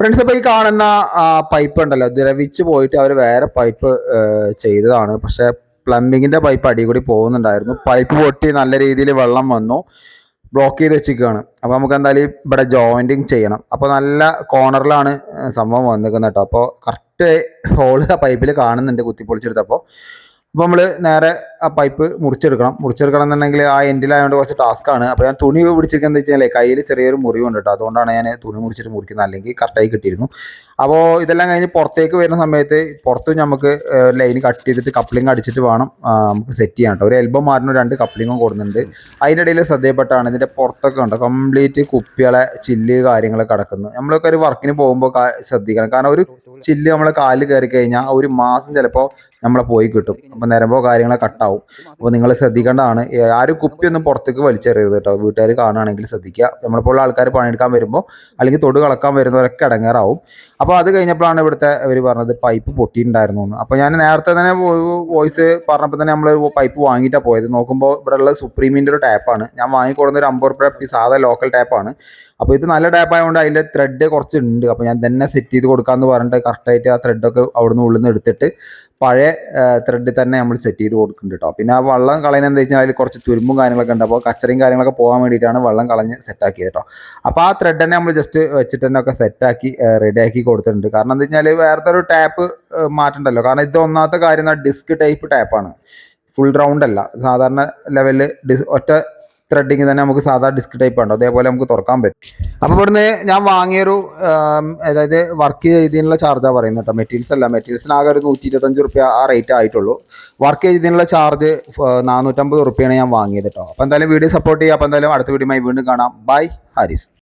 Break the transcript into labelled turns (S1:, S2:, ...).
S1: Friends അപ്പോൾ ഈ കാണുന്ന പൈപ്പ് ഉണ്ടല്ലോ. ദ്രവിച്ച് പോയിട്ട് അവർ വേറെ പൈപ്പ് ചെയ്തതാണ്. പക്ഷെ പ്ലംബിങ്ങിന്റെ പൈപ്പ് അടി കൂടി പോകുന്നുണ്ടായിരുന്നു. പൈപ്പ് പൊട്ടി നല്ല രീതിയിൽ വെള്ളം വന്നു. ബ്ലോക്ക് ചെയ്ത് വെച്ചിരിക്കുകയാണ്. അപ്പോൾ നമുക്ക് എന്തായാലും ഇവിടെ ജോയിന്റിങ് ചെയ്യണം. അപ്പോൾ നല്ല കോർണറിലാണ് സംഭവം വന്നിരിക്കുന്നത് കേട്ടോ. അപ്പോൾ കറക്റ്റ് ഹോൾ ആ പൈപ്പിൽ കാണുന്നുണ്ട് കുത്തിപ്പൊളിച്ചെടുത്തപ്പോൾ അപ്പോൾ നമ്മൾ നേരെ ആ പൈപ്പ് മുറിച്ചെടുക്കണം. മുറിച്ചെടുക്കണം എന്നുണ്ടെങ്കിൽ ആ എൻഡിലായതുകൊണ്ട് കുറച്ച് ടാസ്ക്കാണ് അപ്പോൾ ഞാൻ തുണി പിടിച്ചിരിക്കുന്നത് വെച്ചാൽ കയ്യിൽ ചെറിയൊരു മുറിവുണ്ട് കേട്ടോ അതുകൊണ്ടാണ് ഞാൻ തുണി മുറിച്ചിട്ട് മുറിക്കുന്നത്. അല്ലെങ്കിൽ കറക്റ്റായി കിട്ടിയിരുന്നു. അപ്പോൾ ഇതെല്ലാം കഴിഞ്ഞ് പുറത്തേക്ക് വരുന്ന സമയത്ത് പുറത്ത് നമുക്ക് ലൈൻ കട്ട് ചെയ്തിട്ട് കപ്ലിംഗ് അടിച്ചിട്ട് വേണം നമുക്ക് സെറ്റ് ചെയ്യാൻ കേട്ടോ ഒരു എൽബം മാറിന് രണ്ട് കപ്ലിങ്ങും കൊടുക്കുന്നുണ്ട് അതിന്റെ ഇടയിൽ ശ്രദ്ധയപ്പെട്ടാണ് ഇതിന്റെ പുറത്തൊക്കെ ഉണ്ട് കംപ്ലീറ്റ് കുപ്പികളെ ചില്ല് കാര്യങ്ങളൊക്കെ കിടക്കുന്നു നമ്മളൊക്കെ ഒരു വർക്കിന് പോകുമ്പോൾ ശ്രദ്ധിക്കണം. കാരണം ഒരു ചില്ല് നമ്മളെ കാലിൽ കയറി കഴിഞ്ഞാൽ ഒരു മാസം ചിലപ്പോൾ നമ്മളെ പോയി കിട്ടും. അപ്പോൾ നിരമ്പോ കാര്യങ്ങളൊക്കെ കട്ടാവും. അപ്പോൾ നിങ്ങൾ ശ്രദ്ധിക്കേണ്ടതാണ് ആരും കുപ്പിയൊന്നും പുറത്തേക്ക് വലിച്ചെറിയരുത് കേട്ടോ. വീട്ടുകാർ കാണുകയാണെങ്കിൽ ശ്രദ്ധിക്കുക. നമ്മളെപ്പോലുള്ള ആൾക്കാർ പണിയെടുക്കാൻ വരുമ്പോൾ അല്ലെങ്കിൽ തൊടു കളക്കാൻ വരുന്നവരൊക്കെ ഇടങ്ങേറാവും. അപ്പോൾ അത് കഴിഞ്ഞപ്പോഴാണ് ഇവിടുത്തെ അവർ പറഞ്ഞത് പൈപ്പ് പൊട്ടിയിട്ടുണ്ടായിരുന്നു എന്ന്. അപ്പോൾ ഞാൻ നേരത്തെ തന്നെ വോയിസ് പറഞ്ഞപ്പോൾ തന്നെ നമ്മൾ പൈപ്പ് വാങ്ങിയിട്ടാണ് പോയത്. നോക്കുമ്പോൾ ഇവിടെയുള്ള സുപ്രീമിന്റെ ഒരു ടാപ്പാണ് ഞാൻ വാങ്ങിക്കൊടുന്ന ഒരു അമ്പത് റുപ്യ സാധാ ലോക്കൽ ടാപ്പാണ് അപ്പോൾ ഇത് നല്ല ടാപ്പ് ആയതുകൊണ്ട് അതിന്റെ ത്രെഡ് കുറച്ച് ഉണ്ട്. അപ്പോൾ ഞാൻ തന്നെ സെറ്റ് ചെയ്ത് കൊടുക്കാമെന്ന് പറഞ്ഞിട്ട് കറക്റ്റായിട്ട് ആ ത്രെഡൊക്കെ അവിടുന്ന് ഉള്ളിൽ നിന്ന് എടുത്തിട്ട് പഴയ ത്രെഡിൽ തന്നെ നമ്മൾ സെറ്റ് ചെയ്ത് കൊടുക്കുന്നുണ്ട് കേട്ടോ പിന്നെ ആ വെള്ളം കളയുന്നത് എന്താ വെച്ചാൽ അതിൽ കുറച്ച് തുരുമ്പും കാര്യങ്ങളൊക്കെ ഉണ്ട്. അപ്പോൾ കച്ചറയും കാര്യങ്ങളൊക്കെ പോകാൻ വേണ്ടിയിട്ടാണ് വെള്ളം കളഞ്ഞ് സെറ്റാക്കിയത് കേട്ടോ അപ്പോൾ ആ ത്രെഡ് തന്നെ നമ്മൾ ജസ്റ്റ് വെച്ചിട്ട് തന്നെ ഒക്കെ സെറ്റാക്കി റെഡിയാക്കി കൊടുത്തിട്ടുണ്ട്. കാരണം എന്താ വെച്ചാൽ വേറത്തെ ഒരു ടാപ്പ് മാറ്റണ്ടല്ലോ. കാരണം ഇത് ഒന്നാമത്തെ കാര്യം ഡിസ്ക് ടൈപ്പ് ടാപ്പാണ് ഫുൾ റൗണ്ട് അല്ല. സാധാരണ ലെവലിൽ ഡിസ് ഒറ്റ ത്രെഡിങ് തന്നെ നമുക്ക് സാധാ ഡിസ്ക് ടൈപ്പ് ഉണ്ടോ അതേപോലെ നമുക്ക് തുറക്കാൻ പറ്റും. അപ്പോൾ ഇവിടുന്ന് ഞാൻ വാങ്ങിയൊരു അതായത് വർക്ക് ചെയ്തതിനുള്ള ചാർജാണ് പറയുന്നത് കേട്ടോ. മെറ്റീരിയൽസ് അല്ല. മെറ്റീരിയൽസിനാകെ ഒരു നൂറ്റി ഇരുപത്തഞ്ച് റുപ്യ ആ റേറ്റ് ആയിട്ടുള്ളൂ. വർക്ക് ചെയ്തതിനുള്ള ചാർജ് നാനൂറ്റമ്പത് റുപ്യാണ് ഞാൻ വാങ്ങിയത് കേട്ടോ. അപ്പോൾ എന്തായാലും വീഡിയോ സപ്പോർട്ട് ചെയ്യുക അപ്പോൾ എന്തായാലും അടുത്ത വീഡിയോയുമായി വീണ്ടും കാണാം. ബൈ ഹാരിസ്